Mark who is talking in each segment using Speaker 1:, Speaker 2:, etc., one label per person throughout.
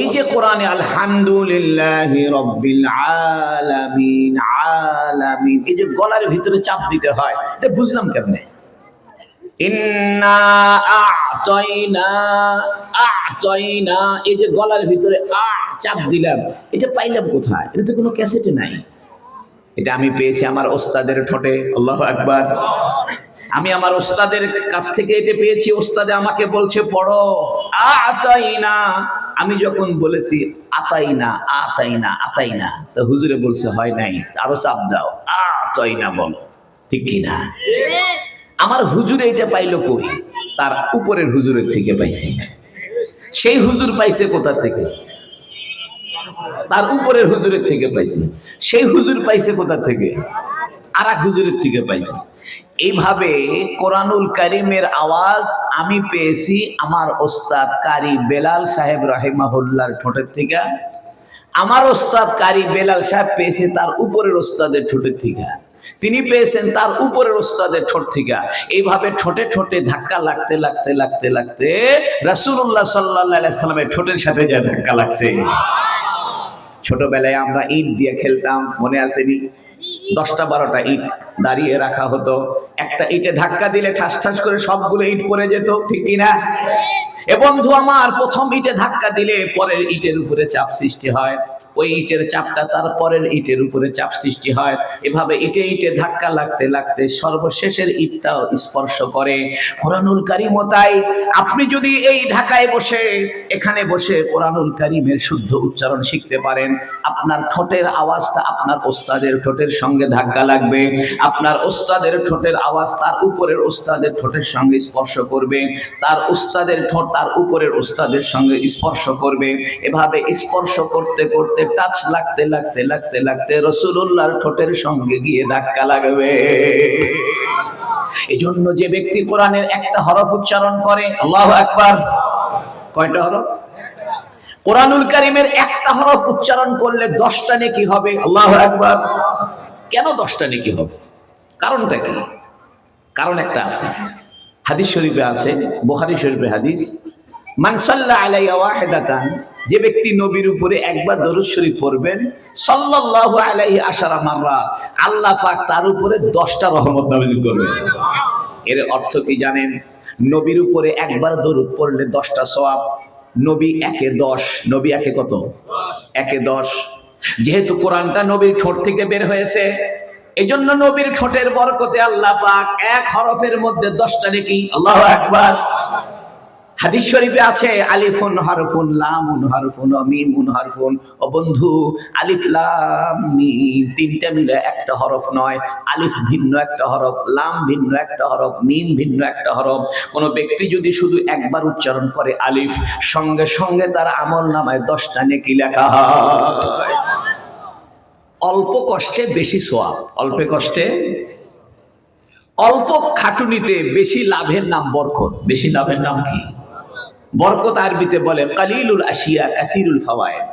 Speaker 1: এই যে কোরআনে আলহামদুলিল্লাহ রব্বিল আলামিন আলামিন। এই যে গলার ভিতরে চাপ দিতে হয়, এটা বুঝলাম কেমনে? ইন্না এই যে গলার ভিতরে আ, চাপ দিলাম, এটা পাইলাম কোথায়? এটা তো কোনো ক্যাসেটে নাই। এটা আমি পেয়েছি আমার ওস্তাদের ঠোঁটে, আল্লাহু আকবার। আমি আমার ওস্তাদের কাছ থেকে এটা পেয়েছি, ওস্তাদে আমাকে বলছে, পড়ো, আতাইনা। আমি যখন বলেছি আতাইনা আতাইনা আতাইনা তো হুজুরে বলছে হয় নাই আরও চাপ দাও। আতাইনা বলো ঠিক কি না? আমার হুজুরে এটা পাইলো কই? তার উপরের হুজুরের থেকে পাইছে। সেই হুজুর পাইছে কোথা থেকে? তার উপরের হুজুরের থেকে পাইছে। সেই হুজুর পাইছে কোথা থেকে? আর এক হুজুরের থেকে পাইছে। এইভাবে কোরআনুল কারিমের আওয়াজ আমি পেয়েছি আমার ওস্তাদ কারি বেলাল সাহেব রাহিমাহুল্লার ঠোঁটের থেকে। আমার ওস্তাদ কারি বেলাল সাহেব পেয়েছে তার উপরের ওস্তাদের ঠোঁটের থেকে। তিনি পেয়েছেন তার উপরের ওস্তাদের ঠোঁট থেকে। এইভাবে ঠোঁটে ঠোঁটে ধাক্কা লাগতে লাগতে লাগতে লাগতে রাসূলুল্লাহ সাল্লাল্লাহু সাল্লামের ঠোঁটের সাথে যা ধাক্কা লাগছে। ছোটবেলায় আমরা ইট দিয়ে খেলতাম, মনে আসেনি দশটা বারোটা ইট দাঁড়িয়ে রাখা হতো। একটা ইটে ধাক্কা দিলে ঠাস ঠাস করে সবগুলো ইট পড়ে যেত, ঠিক কিনা? এ বন্ধু আমার, প্রথম ইটে ধাক্কা দিলে পরের ইটের উপরে চাপ সৃষ্টি হয়। ওই ইটের চাপটা তার পরের ইটের উপরে চাপ সৃষ্টি হয়। এভাবে ইটে ইটে ধাক্কা লাগতে লাগতে সর্বশেষের ইটটাও স্পর্শ করে। কোরআনুল কারিমতাই আপনি যদি এই ঢাকায় বসে, এখানে বসে কোরআনুল কারিমের শুদ্ধ উচ্চারণ শিখতে পারেন। আপনার ঠোঁটের আওয়াজটা আপনার ওস্তাদের ঠোঁটের সঙ্গে ধাক্কা লাগবে। আপনার ওস্তাদের ঠোঁটের আওয়াজ তার উপরের ওস্তাদের ঠোঁটের সঙ্গে স্পর্শ করবে। তার ওস্তাদের ঠোঁট তার উপরের ওস্তাদের সঙ্গে স্পর্শ করবে। এভাবে স্পর্শ করতে করতে, টাচ লাগতে লাগতে লাগতে লাগতে রসুল্লাহর ঠোঁটের সঙ্গে গিয়ে ধাক্কা লাগবে। এজন্য যে ব্যক্তি কোরআনের একটা হরফ উচ্চারণ করে, আল্লাহ একবার কয়টা হরফ? কোরআনুল কারিমের একটা হরফ উচ্চারণ করলে দশটা নেকি হবে, আল্লাহ একবার কেন দশটা নেকি হবে? কারণটা কি? কারণ একটা আছে। হাদিস শরীফে আছে, বোখারি শরীফে হাদিস মানসাল্লাহ আলাইয়া যে ব্যক্তি নবীর উপরে একবার দরুদ শরীফ পড়বেন, সাল্লাল্লাহু আলাইহি আশারা মাররা আল্লাহ পাক তার উপরে দশটা রহমত নাজিল করবেন। এর অর্থ কি জানেন? নবীর উপরে একবার দরুদ পড়লে দশটা সওয়াব, নবী একে দশ, নবী একে কত? একে দশ। যেহেতু কোরআনটা নবীর ঠোঁট থেকে বের হয়েছে এই জন্য নবীর ঠোঁটের বরকতে আল্লাহ পাক এক হরফের মধ্যে দশটা নাকি, আল্লাহ একবার হাদিস শরীফে আছে, আলিফুন হরফুন, লামুন হরফুন মিমুন হরফুন। ও বন্ধু, আলিফ, লাম, মিম তিনটা মিলে একটা হরফ নয়। আলিফ ভিন্ন একটা হরফ, লাম ভিন্ন একটা হরফ, মিম ভিন্ন একটা হরফ। কোন ব্যক্তি যদি শুধু একবার উচ্চারণ করে আলিফ, সঙ্গে সঙ্গে তার আমল নামায় দশটা নেকি লেখা হয়। অল্প কষ্টে বেশি সোয়াব। অল্প কষ্টে? অল্প খাটুনিতে বেশি লাভের নাম বরকত। বেশি লাভের নাম কি? বরকত আরবিতে বলে কালিলুল আশিয়া কাসিরুল ফাওয়ায়েদ।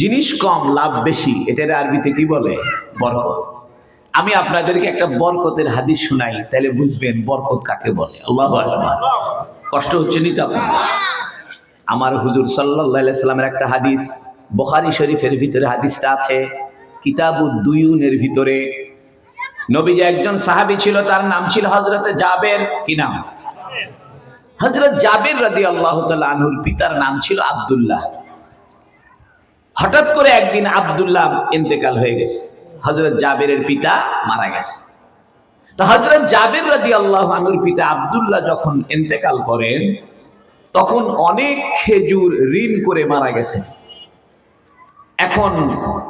Speaker 1: জিনিস কম, লাভ বেশি, এটার আরবিতে কি বলে? বরকত। আমি আপনাদেরকে একটা বরকতের হাদিস শোনাই, তাহলে বুঝবেন বরকত কাকে বলে। আল্লাহ কষ্ট হচ্ছে নি তো আমার হুজুর সাল্লাহ সাল্লামের একটা হাদিস, বখারি শরীফের ভিতরে হাদিসটা আছে। কিতাবুদ দুয়ুনের ভিতরে। নবীজি একজন সাহাবী ছিল, তার নাম ছিল হজরতে জাবের। কি নাম? হজরত জাবের রাদি আল্লাহ আনহুর পিতার নাম ছিল আব্দুল্লাহ। হঠাৎ করে একদিন আব্দুল্লাহ ইন্তেকাল হয়ে গেছে। হজরত জাবেরের পিতা মারা গেছে। তো হজরত জাবের রাদি আল্লাহ আনহুর পিতা আব্দুল্লাহ যখন ইন্তেকাল করেন, তখন অনেক খেজুর ঋণ করে মারা গেছে এখন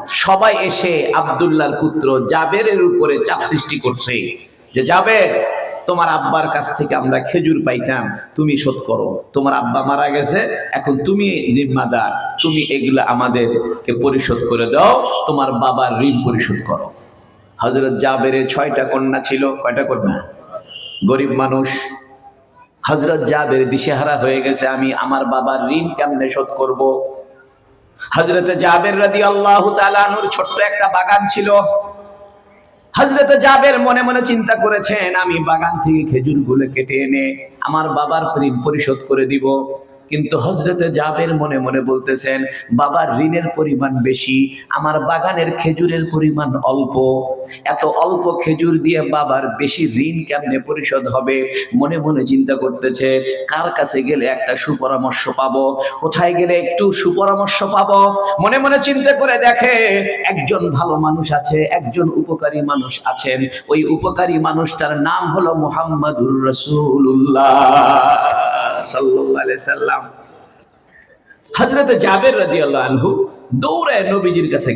Speaker 1: সবাই এসে আব্দুল্লাহর পুত্র জাবেরের উপরে চাপ সৃষ্টি করছে যে, জাবের, তোমার আব্বার কাছ থেকে আমরা খেজুর পাইতাম, তুমি শোধ করো। তোমার আব্বা মারা গেছে, এখন তুমি জিম্মাদার। তুমি এগুলো আমাদেরকে পরিশোধ করে দাও, তোমার বাবার ঋণ পরিশোধ করো। হজরত জাবেরের ছয়টা কন্যা ছিল, কয়টা কন্যা? গরিব মানুষ। হজরত জাবের দিশেহারা হয়ে গেছে, আমি আমার বাবার ঋণ কেমনে শোধ করব। হজরতে জাবের রাদি আল্লাহ তালানুর ছোট্ট একটা বাগান ছিল। হজরত জাবের মনে মনে চিন্তা করেছেন, আমি বাগান থেকে খেজুরগুলো কেটে এনে আমার বাবার ঋণ পরিশোধ করে দিব। কিন্তু হজরতে জাবের মনে মনে বলতেছেন, বাবার ঋণের পরিমাণ বেশি, আমার বাগানের খেজুরের পরিমাণ অল্প। এত অল্প খেজুর দিয়ে বাবার বেশি ঋণ কেমনে পরিশোধ হবে? মনে মনে চিন্তা করতেছে, কার কাছে গেলে একটা সুপরামর্শ পাবো? কোথায় গেলে একটু সুপরামর্শ পাবো? মনে মনে চিন্তা করে দেখে, একজন ভালো মানুষ আছে, একজন উপকারী মানুষ আছেন। ওই উপকারী মানুষটার নাম হলো মোহাম্মদুর রসুল্লাহ সাল্লাম। হযরত জাবের রাদিয়াল্লাহু আনহু দৌড়ায় নবীজির কাছে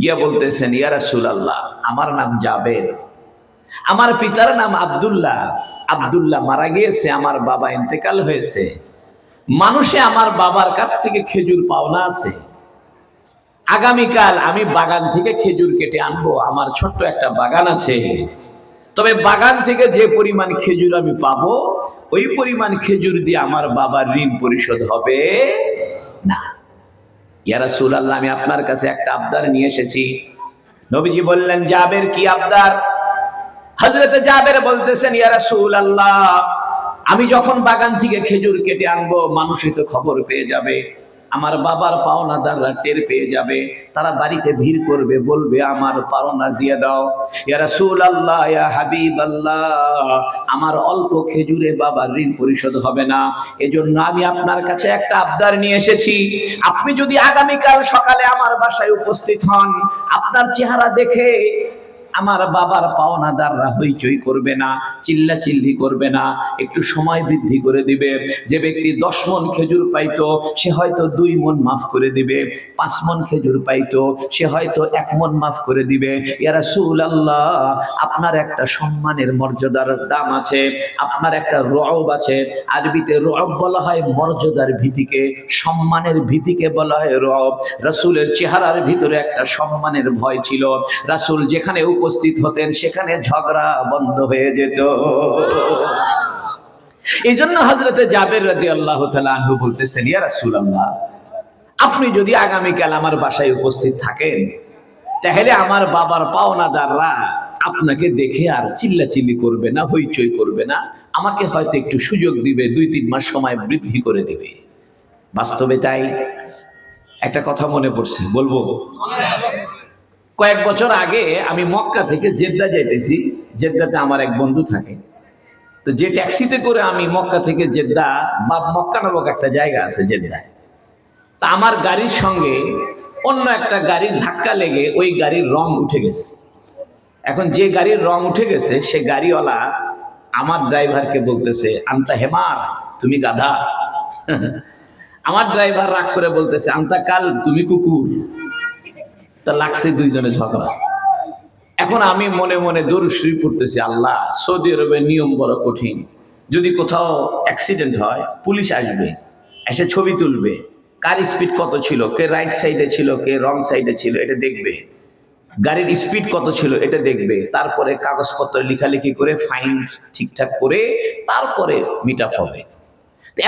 Speaker 1: গিয়া বলতেছেন রাসূলুল্লাহ, আমার নাম জাবের। আমার পিতার নাম আব্দুল্লাহ। আব্দুল্লাহ মারা গিয়েছে, আমার বাবা ইন্তেকাল হয়েছে। মানুষে আমার বাবার কাছ থেকে খেজুর পাওনা আছে। আগামীকাল আমি বাগান থেকে খেজুর কেটে আনব। আমার ছোট্ট একটা বাগান আছে। তবে বাগান থেকে যে পরিমাণ খেজুর আমি পাবো, ওই পরিমাণ খেজুর দিয়ে আমার বাবার ঋণ পরিশোধ হবে? না। ইয়ারা সুল আল্লাহ আমি আপনার কাছে একটা আবদার নিয়ে এসেছি। নবীজি বললেন, জাবের কি আবদার? হজরতে জাবের বলতেছেন, ইয়া আল্লাহ আমি যখন বাগান থেকে খেজুর কেটে আনব, মানুষই তো খবর পেয়ে যাবে। আমার বাবার পাওনাদাররা টের পেয়ে যাবে। তারা বাড়িতে ভিড় করবে, বলবে, আমার পাওনা দিয়ে দাও। ইয়া আল্লাহ ইয়া হাবিবাল্লাহ, আমার অল্প খেজুরে বাবার ঋণ পরিশোধ হবে না। এজন্য আমি আপনার কাছে একটা আবদার নিয়ে এসেছি। আপনি যদি আগামীকাল সকালে আমার বাসায় উপস্থিত হন, আপনার চেহারা দেখে আমার বাবার পাওনাদাররা হইচই করবে না চিল্লা চিল্লি করবে না, একটু সময় বৃদ্ধি করে দিবে। যে ব্যক্তি দশ মন খেজুর পাইতো, সে হয়তো দুই মন মাফ করে দিবে। পাঁচ মন খেজুর পাইতো, সে হয়তো এক মন মাফ করে দিবে। ইয়ারা সুল আল্লাহ আপনার একটা সম্মানের মর্যাদার দাম আছে, আপনার একটা রব আছে। আরবিতে রব বলা হয় মর্যাদার ভীতিকে সম্মানের ভীতিকে বলা হয় রব রাসূলের চেহারার ভিতরে একটা সম্মানের ভয় ছিল। রাসূল যেখানে উপস্থিত হতেন, সেখানে ঝগড়া বন্ধ হয়ে যেত। এই জন্য হজরতে জাবের রাদি আল্লাহ আনহু বলতেছেন, ইয়া রাসূলুল্লাহ, আপনি যদি আগামীকাল আমার বাসায় উপস্থিত থাকেন, তাহলে আমার বাবার পাওনাদাররা আপনাকে দেখে আর চিল্লাচিল্লি করবে না, হইচই করবে না। আমাকে হয়তো একটু সুযোগ দিবে দুই তিন মাস সময় বৃদ্ধি করে দেবে। বাস্তবে তাই একটা কথা মনে পড়ছে, বলব? কয়েক বছর আগে আমি মক্কা থেকে জেদ্দা যাইতেছি, জেদ্দাতে আমার এক বন্ধু থাকে। তো যে ট্যাক্সিতে করে আমি মক্কা থেকে জেদ্দা বা মক্কা নামক একটা জায়গা আছে জেদ্দায়। তা আমার গাড়ির সঙ্গে অন্য একটা গাড়ির ধাক্কা লেগে ওই গাড়ির রং উঠে গেছে। এখন যে গাড়ির রং উঠে গেছে, সে গাড়িওয়ালা আমার ড্রাইভারকে বলতেছে, আন্তা হেমার, তুমি গাধা। আমার ড্রাইভার রাগ করে বলতেছে, আন্তা কাল, তুমি কুকুর। তা লাগছে দুইজনে ঝগড়া। এখন আমি মনে মনে দরুশ্রী পড়তেছি, আল্লাহ, সৌদি আরবের নিয়ম বড় কঠিন। যদি কোথাও অ্যাক্সিডেন্ট হয়, পুলিশ আসবে, এসে ছবি তুলবে। কার স্পিড কত ছিল, কে রাইট সাইডে ছিল, কে রং সাইডে ছিল, এটা দেখবে। গাড়ির স্পিড কত ছিল, এটা দেখবে। তারপরে কাগজপত্র লেখালেখি করে ফাইন ঠিকঠাক করে তারপরে মিট হবে।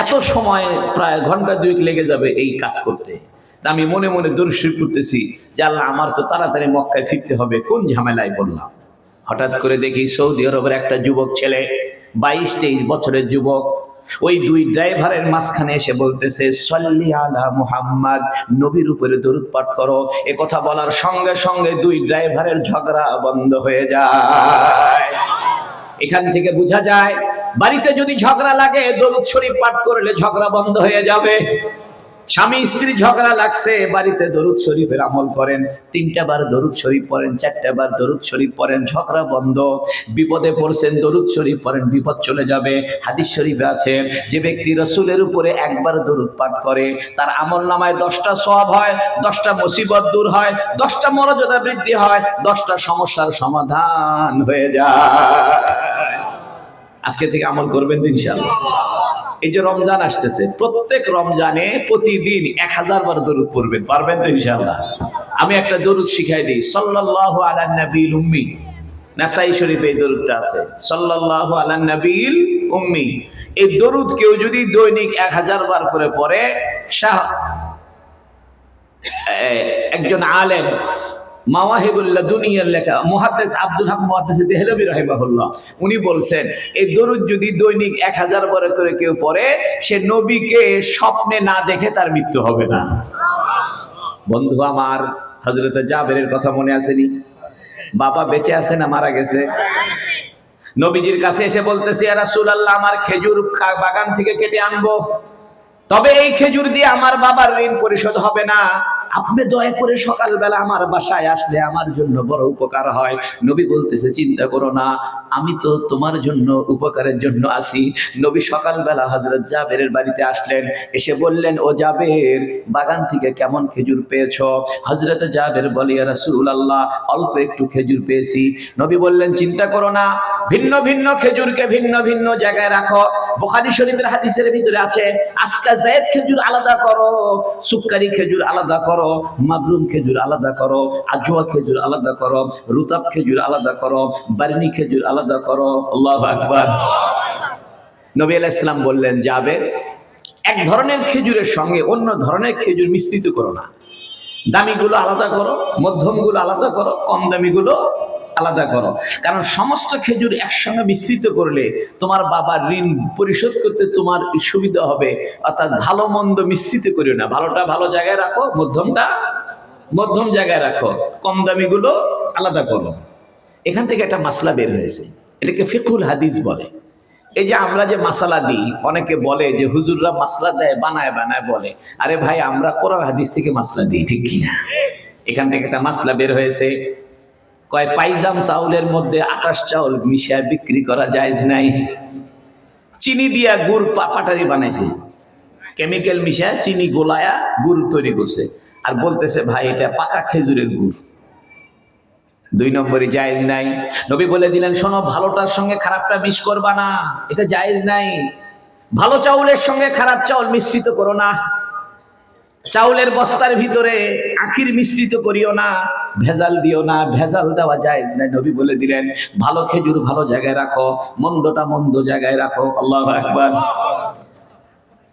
Speaker 1: এত সময়, প্রায় ঘণ্টা দুয়েক লেগে যাবে এই কাজ করতে। আমি মনে মনে দর্শি করতেছি যে আল্লাহ আমার তো তাড়াতাড়ি মক্কায় ফিরতে হবে। কোন ঝামেলায় পড়লাম? হঠাৎ করে দেখি সৌদি আরবের একটা যুবক ছেলে, বাইশ তেইশ বছরের যুবক, ওই দুই ড্রাইভারের মাঝখানে এসে বলতেছে, সল্লি আলা মুহাম্মদ, নবীর উপরে দরুদ পাঠ করো। এ কথা বলার সঙ্গে সঙ্গে দুই ড্রাইভারের ঝগড়া বন্ধ হয়ে যায়। এখান থেকে বোঝা যায়, বাড়িতে যদি ঝগড়া লাগে, দরুদ শরীফ পাঠ করলে ঝগড়া বন্ধ হয়ে যাবে। স্বামী স্ত্রী ঝগড়া লাগছে, বাড়িতে দরুদ শরীফের আমল করেন, তিনটা বার দরুদ শরীফ পড়েন, চারটা বার দরুদ শরীফ পড়েন, ঝগড়া বন্ধ, বিপদে পড়ছেন, দরুদ শরীফ পড়েন, বিপদ চলে যাবে, হাদিস শরীফে আছে, যে ব্যক্তি রসুলের উপরে একবার দরুদ পাঠ করে, তার আমল নামায় দশটা সব হয়, দশটা মুসিবত দূর হয়, দশটা মর্যাদা বৃদ্ধি হয়, দশটা সমস্যার সমাধান হয়ে যায়। আজকে থেকে আমল করবেন তো ইনশাআল্লাহ। এই যে রমজান আসতেছে, প্রত্যেক রমজানে প্রতিদিন এক হাজার বার দরুদ পড়বেন, পারবেন তো ইনশাআল্লাহ? আমি একটা দরুদ শিখাই দিই, সাল্লাল্লাহু আলা নবীল উম্মি। নাসাই শরীফে এই দরুদটা আছে, সাল্লাল্লাহু আলা নবীল উম্মি। এই দরুদ কেউ যদি দৈনিক এক হাজার বার করে পড়ে, শাহ একজন আলেম উনি বলছেন এই দরুদ যদি দৈনিক এক হাজার বার করে কেউ পড়ে, সে নবীকে স্বপ্নে না দেখে তার মৃত্যু হবে না। বন্ধু আমার হজরত কথা মনে আসেনি? বাবা বেঁচে আছে না মারা গেছে? নবীজির কাছে এসে বলতেছে রাসূল আল্লাহ আমার খেজুর বাগান থেকে কেটে আনব। তবে এই খেজুর দিয়ে আমার বাবার ঋণ পরিশোধ হবে না। আপনি দয়া করে সকালবেলা আমার বাসায় আসলে আমার জন্য বড় উপকার হয়। নবী বলতেছে, চিন্তা করো না, আমি তো তোমার জন্য উপকারের জন্য আসি নবী সকালবেলা হজরত জাবেরের বাড়িতে আসলেন, এসে বললেন, ও জাবের, বাগান থেকে কেমন খেজুর পেয়েছ? হজরত জাবের বলি রাসূল আল্লাহ অল্প একটু খেজুর পেয়েছি। নবী বললেন, চিন্তা করো না, ভিন্ন ভিন্ন খেজুরকে ভিন্ন ভিন্ন জায়গায় রাখো। বুখারী শরীফের হাদিসের ভিতরে আছে, আজকা জায়েদ খেজুর আলাদা করো সুক্কারি খেজুর আলাদা করো। মাবরুম খেজুর আলাদা করো, আজুয়া খেজুর আলাদা করো, রুতাব খেজুর আলাদা করো, বার্নি খেজুর আলাদা করো, আল্লাহ আকবার। নবী আলাহ ইসলাম বললেন, যাবে? এক ধরনের খেজুরের সঙ্গে অন্য ধরনের খেজুর মিশ্রিত করো না। দামিগুলো আলাদা করো, মধ্যমগুলো আলাদা করো, কম দামিগুলো আলাদা করো। কারণ সমস্ত খেজুর একসঙ্গে মিশ্রিত করলে তোমার বাবার ঋণ পরিশোধ করতে তোমার সুবিধা হবে। অর্থাৎ ভালো মন্দ মিশ্রিত করিও না। ভালোটা ভালো জায়গায় রাখো, মধ্যমটা মধ্যম জায়গায় রাখো। কম দামিগুলো আলাদা করো। এখান থেকে একটা মাসলা বের হয়েছে। এটাকে ফিকুল হাদিস বলে। এই যে আমরা যে মাসালা দিই, অনেকে বলে যে হুজুররা মাসলা দেয়, বানায় বানায় বলে। আরে ভাই, আমরা কোরআন হাদিস থেকে মাসলা দিই, ঠিক কিনা? এখান থেকে একটা মাসলা বের হয়েছে। কয়, পাইজাম চাউলের মধ্যে আকাশ চাউল মিশায় বিক্রি করা যায় নাই। চিনি দিয়া গুড় পাটারি বানাইছে। কেমিক্যাল মিশায় চিনি গোলায়া গুড় তৈরি করছে। আর বলতেছে, ভাই, এটা পাকা খেজুরের গুড়। দুই নম্বরে জায়েজ নাই। নবী বলে দিলেন, শোনো, ভালোটার সঙ্গে খারাপটা মিশ করবা না। এটা জায়েজ নাই। ভালো চাউলের সঙ্গে খারাপ চাউল মিশ্রিত করো না। চাউলের বস্তার ভিতরে আখির মিশ্রিত করিও না, ভেজাল দিও না, ভেজাল দেওয়া যায় নাই নবী বলে দিলেন, ভালো খেজুর ভালো জায়গায় রাখো, মন্দটা মন্দ জায়গায় রাখো। আল্লাহ একবার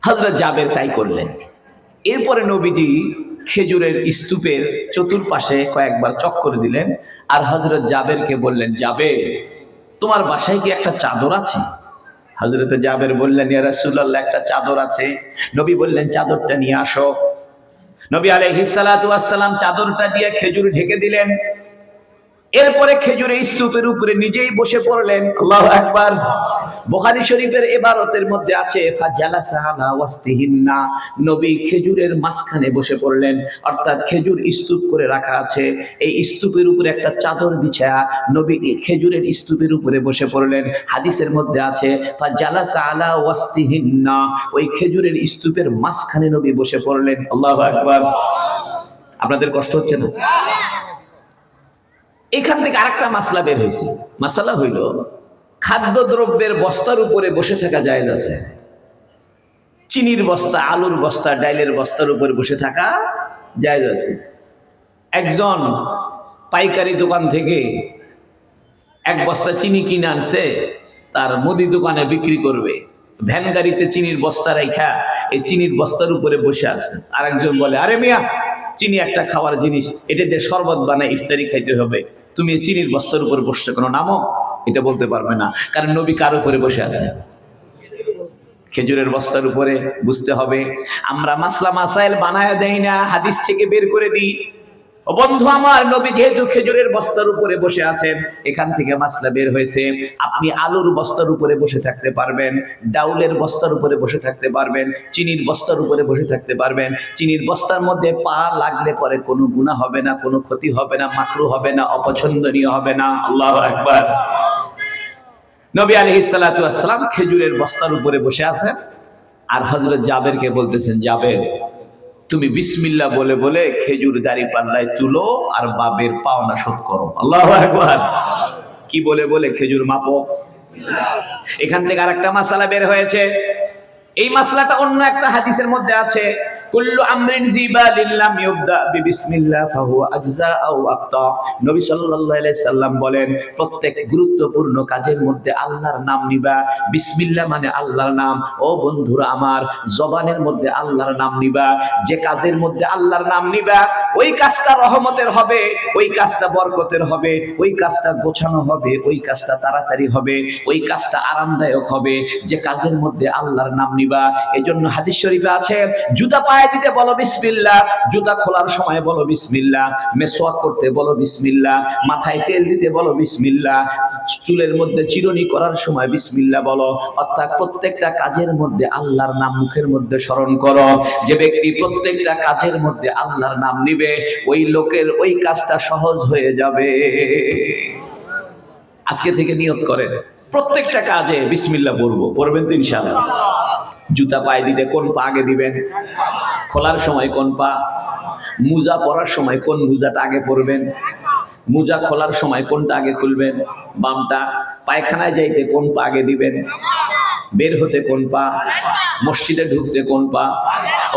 Speaker 1: হজরত জাবের তাই করলেন। এরপরে নবীজি খেজুরের স্তূপের চতুর্পাশে কয়েকবার চক্কর দিলেন আর হজরত জাবেরকে বললেন যাবে তোমার বাসায় কি একটা চাদর আছে? হজরত জাবের বললেন, ইয়া একটা চাদর আছে। নবী বললেন, চাদরটা নিয়ে আসো। নবী সালাম চাদরটা দিয়ে খেজুর ঢেকে দিলেন। এরপরে খেজুরের স্তূপের উপরে নিজেই বসে পড়লেন। আল্লাহু আকবার। বুখারী শরীফের এবারতের মধ্যে আছে নবী খেজুরের মাঝখানে বসে পড়লেন। অর্থাৎ খেজুর স্তূপ করে রাখা আছে। এই স্তূপের উপরে একটা চাদর বিছায়া নবী খেজুরের স্তূপের উপরে বসে পড়লেন। হাদিসের মধ্যে আছে ওই খেজুরের স্তূপের মাঝখানে নবী বসে পড়লেন। আল্লাহু আকবার। আপনাদের কষ্ট হচ্ছে না? এখান থেকে আরেকটা মাসলা বের হয়েছে। মাসালা হইল, খাদ্যদ্রব্যের বস্তার উপরে বসে থাকা জায়েজ আছে। চিনির বস্তা, আলুর বস্তা, ডাইলের বস্তার উপরে বসে থাকা জায়েজ আছে। একজন পাইকারি দোকান থেকে এক বস্তা চিনি কিনে আনছে, তার মুদি দোকানে বিক্রি করবে। ভ্যান গাড়িতে চিনির বস্তা রেখা এই চিনির বস্তার উপরে বসে আছে। আরেকজন বলে, আরে মিয়া, চিনি একটা খাওয়ার জিনিস, এটা দিয়ে শরবত বানায় ইফতারি খাইতে হবে। তুমি চিনির বস্তার উপরে বসছো, কোনো নামও এটা বলতে পারবে না। কারণ নবী কার উপরে বসে আছে? খেজুরের বস্তার উপরে, বুঝতে হবে। আমরা মাসলা মাসাইল বানায় দেই না, হাদিস থেকে বের করে দিই। বন্ধু আমার নবী যেহেতু খেজুরের বস্তার উপরে বসে আছেন, এখান থেকে মাসলা বের হয়েছে। আপনি আলুর বস্তার উপরে বসে থাকতে পারবেন, ডাউলের বস্তার উপরে বসে থাকতে পারবেন, চিনির বস্তার উপরে বসে থাকতে পারবেন। চিনির বস্তার মধ্যে পা লাগলে পরে কোনো গুণা হবে না, কোনো ক্ষতি হবে না, মাকরু হবে না, অপছন্দনীয় হবে না। আল্লাহ একবার নবী আলহি সালাম খেজুরের বস্তার উপরে বসে আছেন আর হজরত জাবেরকে বলতেছেন, জাবের তুমি বিসমিল্লা বলে বলে খেজুর দাড়ি পাল্লায় তুলো আর বাবের পাওনা শোধ করো। আল্লাহ একবার কি বলে বলে খেজুর মাপো? এখান থেকে আর একটা মাসালা বের হয়েছে। এই মাসলাটা অন্য একটা হাদিসের মধ্যে আছে। কুল্লু আমরিন জিবালিন লাম ইউবদা বিবিসমিল্লাহ আজজা আও নবী সাল্লাল্লাহু আলাইহি সাল্লাম বলেন, প্রত্যেক গুরুত্বপূর্ণ কাজের মধ্যে আল্লাহর নাম নিবা। বিসমিল্লাহ মানে আল্লাহর নাম। ও বন্ধুরা আমার, জবানের মধ্যে আল্লাহর নাম নিবা। যে কাজের মধ্যে আল্লাহর নাম নিবা, ওই কাজটা রহমতের হবে, ওই কাজটা বরকতের হবে, ওই কাজটা গোছানো হবে, ওই কাজটা তাড়াতাড়ি হবে, ওই কাজটা আরামদায়ক হবে। যে কাজের মধ্যে আল্লাহর নাম নিবা, এজন্য হাদিস শরীফে আছে জুতা পায়ে দিতে বলো বিসমিল্লাহ, জুতা খোলার সময় বলো বিসমিল্লাহ মেসওয়াক করতে বলো বিসমিল্লাহ, মাথায় তেল দিতে বলো বিসমিল্লাহ, চুলের মধ্যে চিরুনি করার সময় বিসমিল্লাহ বলো। অর্থাৎ প্রত্যেকটা কাজের মধ্যে আল্লাহর নাম মুখের মধ্যে স্মরণ করো। যে ব্যক্তি প্রত্যেকটা কাজের মধ্যে আল্লাহর নাম নিবে, ওই লোকের ওই কাজটা সহজ হয়ে যাবে। আজকে থেকে নিয়ত করেন, প্রত্যেকটা কাজে বিসমিল্লাহ পড়ব, পড়বেন তো ইনশাআল্লাহ। জুতা পায়ে দিতে, কোন পা আগে দিবেন? খোলার সময় কোন পা? মুজা পরার সময় কোন মুজাটা আগে পরবেন? মুজা খোলার সময় কোনটা আগে খুলবেন? বামটা পায়খানায় যাইতে কোন পা আগে দিবেন? বের হতে কোন পা? মসজিদে ঢুকতে কোন পা?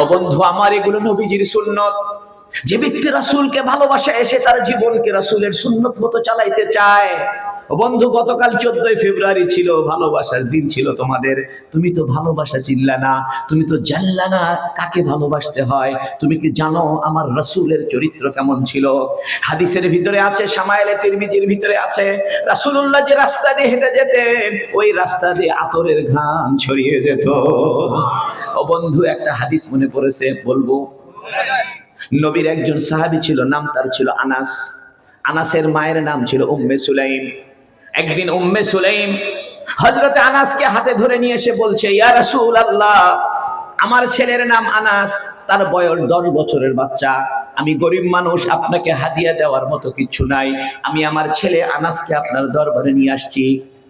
Speaker 1: ও বন্ধু, আমার এগুলো নবীজির সুন্নত। যে ব্যক্তি রাসূলকে ভালোবাসে এসে তার জীবনকে রাসূলের সুন্নত মতো চালাইতে চায়। বন্ধু, গতকাল চোদ্দই ফেব্রুয়ারি ছিল, ভালোবাসার দিন ছিল তোমাদের। তুমি তো ভালোবাসা চিনলা না তুমি তো জানলা না কাকে ভালোবাসতে হয়? তুমি কি জানো আমার রসুলের চরিত্র কেমন ছিল? হাদিসের ভিতরে আছে সামাইলে তিরমিজির ভিতরে আছে, রাসূলুল্লাহ যে রাস্তা দিয়ে হেঁটে যেতেন, ওই রাস্তা দিয়ে আতরের ঘ্রাণ ছড়িয়ে যেত। ও বন্ধু, একটা হাদিস মনে পড়েছে, বলব? নবীর একজন সাহাবী ছিল, নাম তার ছিল আনাস। আনাসের মায়ের নাম ছিল উম্মে সুলাইম। একদিন উম্মে সুলাইম হযরতে আনাসকে হাতে ধরে নিয়ে এসে বলছে, ইয়া রাসূলুল্লাহ, আমার ছেলের নাম আনাস, তার বয়স দশ বছরের বাচ্চা। আমি গরিব মানুষ, আপনাকে হাদিয়া দেওয়ার মতো কিছু নাই। আমি আমার ছেলে আনাসকে আপনার দরবারে নিয়ে আসছি।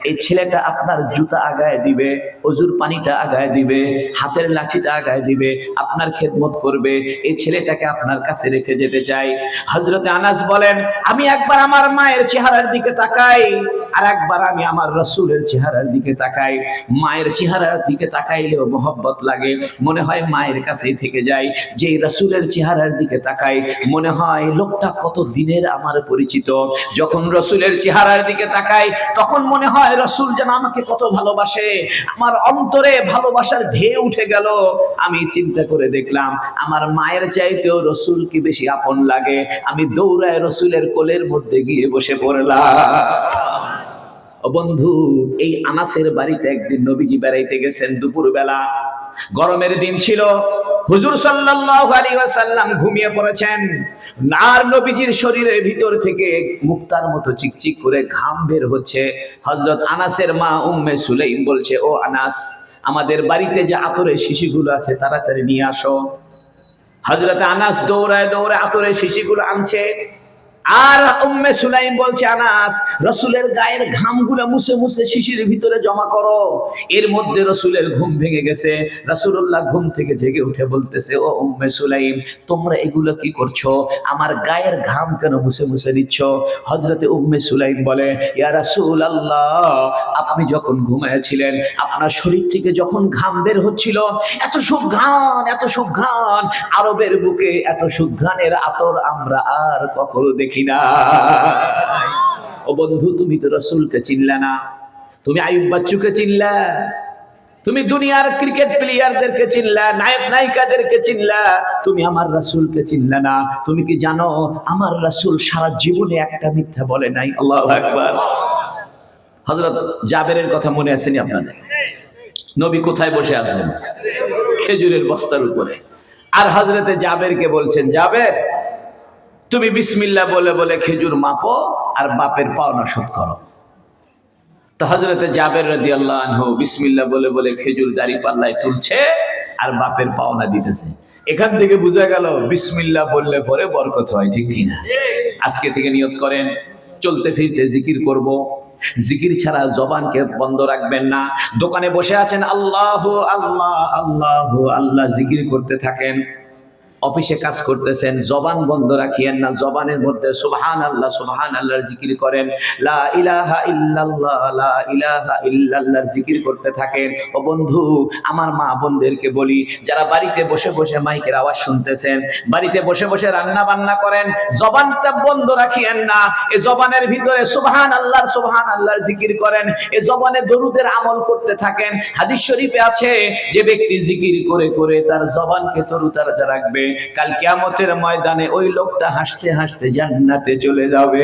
Speaker 1: এই ছেলেটা আপনার জুতা আগায় দিবে, অজুর পানিটা আগায় দিবে, হাতের লাঠিটা আগায় দিবে, আপনার খেদমত করবে। এই ছেলেটাকে আপনার কাছে রেখে যেতে চাই। হজরতে আনাস বলেন, আমি একবার আমার মায়ের চেহারার দিকে তাকাই, আর একবার আমি আমার রসুলের চেহারার দিকে তাকাই। মায়ের চেহারার দিকে তাকাইলেও মোহব্বত লাগে। মনে হয় মায়ের কাছেই থেকে যাই। যে রসুলের চেহারার দিকে তাকাই, মনে হয় লোকটা কত দিনের আমার পরিচিত। যখন রসুলের চেহারার দিকে তাকাই, তখন মনে হয় রসুল যেন আমাকে কত ভালোবাসে। আমার অন্তরে ভালোবাসার ঢেউ উঠে গেল। আমি চিন্তা করে দেখলাম, আমার মায়ের চাইতেও রসুল কি বেশি আপন লাগে। আমি দৌড়ায় রসুলের কোলের মধ্যে গিয়ে বসে পড়লাম। বন্ধু, এই আনাসের বাড়িতে একদিন নবীজি বেড়াইতে গেছেন দুপুর বেলা গরমের দিন ছিল হুজুর সাল্লাল্লাহু আলাইহি ওয়াসাল্লাম ঘুমিয়ে পড়েছেন। আর নবীজির শরীরের ভিতর থেকে মুক্তার মতো চিকচিক করে ঘাম বের হচ্ছে। হযরত আনাসের মা উম্মে সুলাইম বলছে, ও আনাস, আমাদের বাড়িতে যে আতরের শিশিগুলো আছে, তাড়াতাড়ি নিয়ে আসো। হযরত আনাস দৌড়ায় দৌড়ায় আতরের শিশিগুলো আনছে। আর উম্মে সুলাইম বলছে, আনাস, রসুলের গায়ের ঘামগুলো মুছে মুছে শিশির ভিতরে জমা করো। এর মধ্যে রসুলের ঘুম ভেঙে গেছে। ঘুম থেকে জেগে উঠে বলতেছে, ও উম্মে সুলাইম, তোমরা এগুলো কি করছ? আমার গায়ের ঘাম কেন মুছে মুছে হজরতে উম্মে সুলাইম বলে, ইয়া রাসূলুল্লাহ, আপনি যখন ঘুমাইছিলেন আপনার শরীর থেকে যখন ঘাম বের হচ্ছিল, এত সুঘ্রাণ এত সুঘ্রাণ, আরবের বুকে এত সুঘ্রাণের আতর আমরা আর কখনো দেখি না। ও বন্ধু, তুমি তো রসুলকে চিনলে না। তুমি আয়ুব বাচ্চুকে চিনলা। তুমি দুনিয়ার ক্রিকেট প্লেয়ারদেরকে চিনলা, নায়ক নায়িকাদেরকে চিনলা। তুমি আমার রাসূলকে চিনলা না। তুমি কি জানো, আমার রাসূল সারা জীবনে একটা মিথ্যা বলে নাই? আল্লাহু আকবার। হযরত জাবেরের কথা মনে আসেনি আপনাদের? নবী কোথায় বসে আছেন? খেজুরের বস্তার উপরে। আর হজরতে জাবেরকে বলছেন, জাবের তুমি বিসমিল্লাহ বলে বলে খেজুর মাপো আর বাপের পাওনা শোধ করো। তো হজরতে জাবের রাদি আল্লাহ আনহু বিসমিল্লাহ বলে বলে খেজুর দাড়ি পাল্লায় তুলছে আর বাপের পাওনা দিতেছে। এখান থেকে বোঝা গেল বিসমিল্লাহ বললে পরে বরকত হয়, ঠিক কিনা? আজকে থেকে নিয়ত করেন, চলতে ফিরতে জিকির করব। জিকির ছাড়া জবানকে বন্ধ রাখবেন না। দোকানে বসে আছেন আল্লাহ আল্লাহ আল্লাহ আল্লাহ, জিকির করতে থাকেন। অফিসে কাজ করতেছেন, জবান বন্ধ রাখিয়েন না, জবানের মধ্যে সুবহান আল্লাহ সুবহান আল্লাহর জিকির করেন, লা ইলাহা ইল্লাল্লাহ, লা ইলাহা ইল্লাল্লাহর জিকির করতে থাকেন। ও বন্ধু, আমার মা বোনদেরকে বলি, যারা বাড়িতে বসে বসে মাইকের আওয়াজ শুনতেছেন, বাড়িতে বসে বসে রান্না বান্না করেন, জবানটা বন্ধ রাখিয়েন না, এ জবানের ভিতরে সুবহান আল্লাহর সুবহান আল্লাহর জিকির করেন, এ জবানে দরুদের আমল করতে থাকেন। হাদিস শরীফে আছে, যে ব্যক্তি জিকির করে করে তার জবানকে তরুতাজা রাখবে কাল কিয়ামতের ময়দানে ওই লোকটা হাসতে হাসতে জান্নাতে চলে যাবে।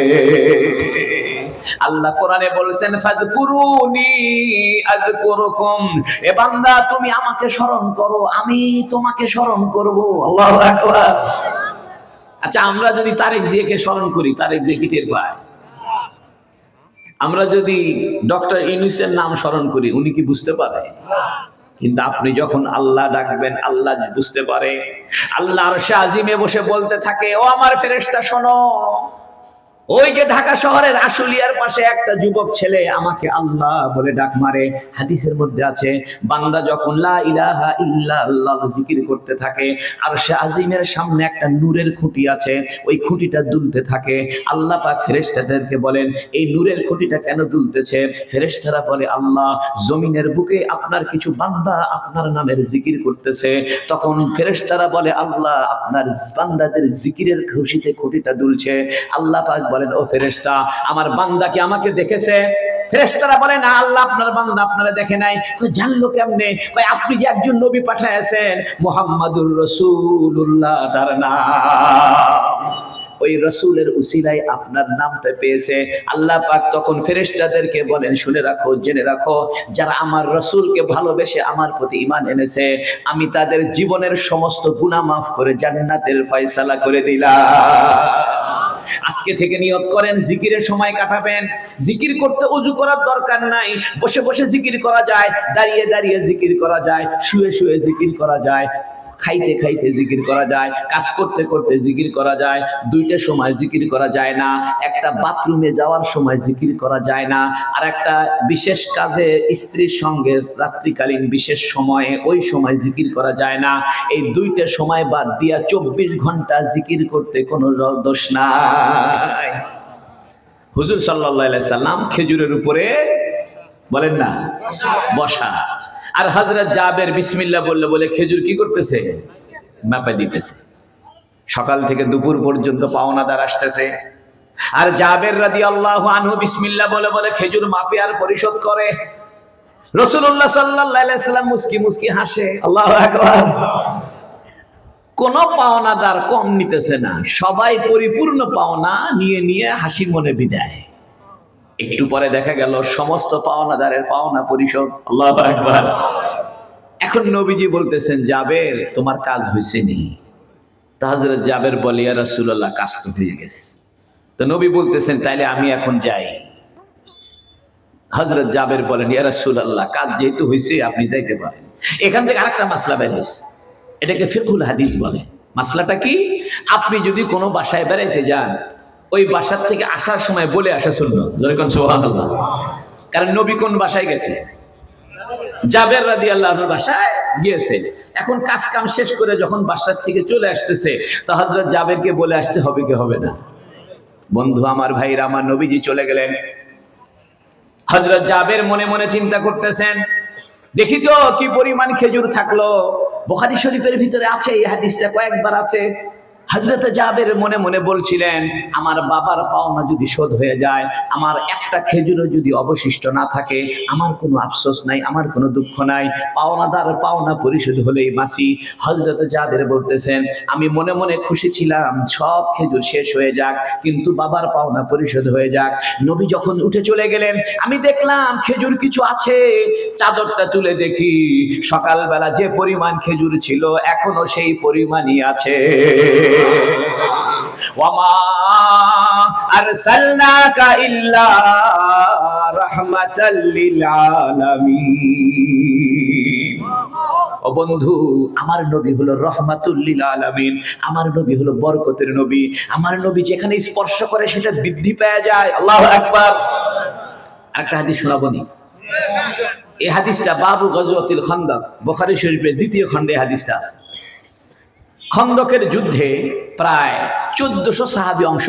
Speaker 1: আল্লাহ কোরআনে বলেছেন, ফাযকুরুনি আযকুরুকুম। এ বান্দা, তুমি আমাকে স্মরণ করো, আমি তোমাকে স্মরণ করব। আল্লাহু আকবার। আচ্ছা আমরা যদি তারেক জিয়াকে স্মরণ করি, তারেক জিয়া কি টের পায় আমরা যদি ডক্টর ইউনুসের নাম স্মরণ করি, উনি কি বুঝতে পারে? কিন্তু আপনি যখন আল্লাহ ডাকবেন, আল্লাহ বুঝতে পারে। আল্লাহ আর আজিমে বসে বলতে থাকে, ও আমার ফেরেস্তা শোনো। ওই যে ঢাকা শহরের আশুলিয়ার পাশে একটা যুবক ছেলে আমাকে আল্লাহ বলে ডাক মারে। হাদিসের মধ্যে আছে, বান্দা যখন লা ইলাহা ইল্লা আল্লাহ জিকির করতে থাকে, আর সে আজিমের সামনে একটা নূরের খুঁটি আছে, ওই খুঁটিটা দুলতে থাকে। আল্লাহ পাক ফেরেশতাদেরকে বলেন, এই নূরের খুঁটিটা কেন দুলতেছে? ফেরেশতারা বলে, আল্লাহ, জমিনের বুকে আপনার কিছু বান্দা আপনার নামের জিকির করতেছে। তখন ফেরেশতারা বলে, আল্লাহ, আপনার বান্দাদের জিকিরের খুশিতে খুঁটিটা দুলছে। আল্লাহ পাক বলেন, ও ফেরেশতা, আমার বান্দা কি আমাকে দেখেছে? ফেরেশতারা বলে না আল্লাহ, আপনার বান্দা আপনারা দেখে নাই। জানলো কেমনে? কই আপনি যে একজন নবী পাঠাইছেন মুহাম্মাদুর রাসূলুল্লাহ, তার নাম। ওই রসুলের উসিলায় আপনার নামটা পেয়েছে। আল্লাহ পাক তখন ফেরেশতাদেরকে বলেন, শুনে রাখো, জেনে রাখো, যারা আমার রসুলকে ভালোবেসে আমার প্রতি ইমান এনেছে, আমি তাদের জীবনের সমস্ত গুনাহ মাফ করে জান্নাতের ফয়সালা করে দিলাম। আজকে থেকে নিয়ত করেন, জিকিরের সময় কাটাবেন। জিকির করতে উজু করার দরকার নাই। বসে বসে জিকির করা যায়, দাঁড়িয়ে দাঁড়িয়ে জিকির করা যায়, শুয়ে শুয়ে জিকির করা যায়। খাইতে খাইতে জিকির করা যায়, কাজ করতে করতে জিকির করা যায়, দুইটা সময় জিকির করা যায় না, একটা বাথরুমে যাওয়ার সময় জিকির করা যায় না, আর একটা বিশেষ কাজে স্ত্রীর সঙ্গে রাত্রিকালীন বিশেষ সময়ে ওই সময় জিকির করা যায় না। এই দুইটা সময় বাদ দিয়া চব্বিশ ঘণ্টা জিকির করতে কোনো দোষ নাই। হুজুর সাল্লাহ সাল্লাম খেজুরের উপরে বলেন না, বসা। আর হজরত জাবের বিসমিল্লা বললে, বলে খেজুর কি করতেছে? মাপা দিতেছে। সকাল থেকে দুপুর পর্যন্ত পাওনাদার আসতেছে। আর জাবের রাদি আল্লাহ আনহু বিসমিল্লা বলে বলে খেজুর মাপে আর পরিশোধ করে। রসুল্লাহ সাল্লাহ সাল্লাম মুস্কি মুস্কি হাসে। আল্লাহ কোন পাওনাদার কম নিতেছে না। সবাই পরিপূর্ণ পাওনা নিয়ে নিয়ে হাসি মনে বিদায়। একটু পরে দেখা গেল, সমস্ত পাওনাদারের পাওনা পরিশোধ। আল্লাহ একবার এখন নবীজি বলতেছেন, জাবের, তোমার কাজ হয়েছে নি। তা হযরত জাবের বলে, ইয়া কাজ তো হয়ে গেছে। তো নবী বলতেছেন, তাইলে আমি এখন যাই। হযরত জাবের বলেন, ইয়া রাসূলুল্লাহ, কাজ যেহেতু হয়েছে, আপনি যাইতে পারেন। এখান থেকে আরেকটা মাসলা বেরিয়েছে এটাকে ফিকুল হাদিস বলে। মাসলাটা কি? আপনি যদি কোনো বাসায় বেড়াইতে যান ওই বাসার থেকে আসার সময় বলে আসা শুনলো যেরকম সুবহানাল্লাহ? কারণ নবী কোন বাসায় গেছে? জাবের রাদি আল্লাহর বাসায় গিয়েছে। এখন কাজ কাম শেষ করে যখন বাসার থেকে চলে আসতেছে, তো হজরত জাবেরকে বলে আসতে হবে কি হবে না? বন্ধু, আমার ভাইরা, আমার নবীজি চলে গেলেন। হজরত জাবের মনে মনে চিন্তা করতেছেন, দেখি তো কি পরিমাণ খেজুর থাকল? বোখারি শরীফের ভিতরে আছে, এই হাদিসটা কয়েকবার আছে। হজরত জাবের মনে মনে বলছিলেন, আমার বাবার পাওনা যদি শোধ হয়ে যায়, আমার একটা খেজুরও যদি অবশিষ্ট না থাকে, আমার কোনো আফসোস নাই, আমার কোনো দুঃখ নাই, পাওনাদার পাওনা পরিশোধ হলেই বাঁচি। হজরত জাবের বলতেছেন, আমি মনে মনে খুশি ছিলাম, সব খেজুর শেষ হয়ে যাক, কিন্তু বাবার পাওনা পরিশোধ হয়ে যাক। নবী যখন উঠে চলে গেলেন, আমি দেখলাম খেজুর কিছু আছে, চাদরটা তুলে দেখি, সকালবেলা যে পরিমাণ খেজুর ছিল, এখনও সেই পরিমাণই আছে। বন্ধু, আমার নবী হলো রহমাতুল্লিল আমার নবী হলো বরকতের নবী। আমার নবী যেখানে স্পর্শ করে সেটা বৃদ্ধি পাওয়া যায়। আল্লাহ আকবার। একটা হাদিস শোনাবনি এই হাদিসটা বাবু গজওয়াতিল খন্দক। বোখারি শরীফের দ্বিতীয় খণ্ডে হাদিসটা আছে। খন্দকের যুদ্ধে প্রায় চোদ্দশো সাহাবি অংশ